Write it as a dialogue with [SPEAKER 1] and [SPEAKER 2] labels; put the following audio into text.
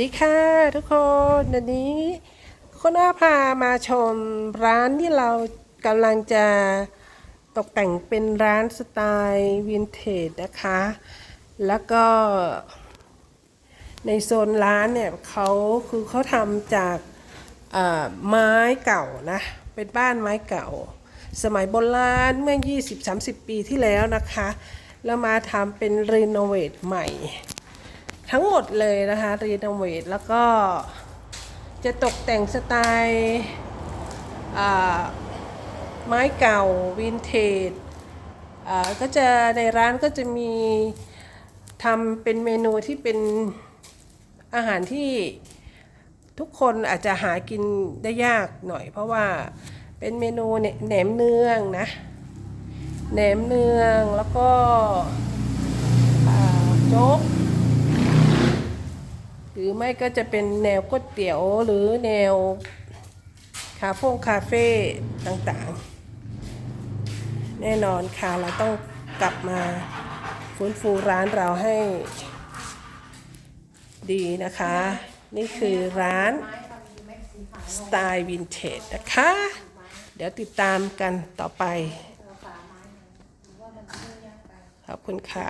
[SPEAKER 1] ดีค่ะทุกคนวันนี้คุณอาพามาชมร้านที่เรากำลังจะตกแต่งเป็นร้านสไตล์วินเทจนะคะ แล้วก็ในโซนร้านเนี่ยเขาคือเขาทำจากไม้เก่านะ เป็นบ้านไม้เก่า สมัยโบราณเมื่อ 20-30 ปีที่แล้วนะคะ แล้วมาทำเป็นรีโนเวทใหม่ ทั้งหมดเลยนะคะรีโนเวทแล้วก็จะตกแต่งสไตล์ไม้เก่าวินเทจก็จะในร้านก็จะมีทำเป็นเมนูที่เป็นอาหารที่ทุกคนอาจจะหากินได้ยากหน่อย เพราะว่าเป็นเมนูเนี่ยแหนมเนืองนะแหนมเนืองแล้วก็อ่าโจ๊ก ห รือไม่ก็จะเป็นแนวก๋วยเตี๋ยวหรือแนวคาเฟ่คาเฟ่ต่างๆ แน่นอนค่ะเราต้องกลับมาฟื้นฟูร้านเราให้ดีนะคะ นี่คือร้านสไตล์วินเทจนะคะ เดี๋ยวติดตามกันต่อไป ขอบคุณค่ะ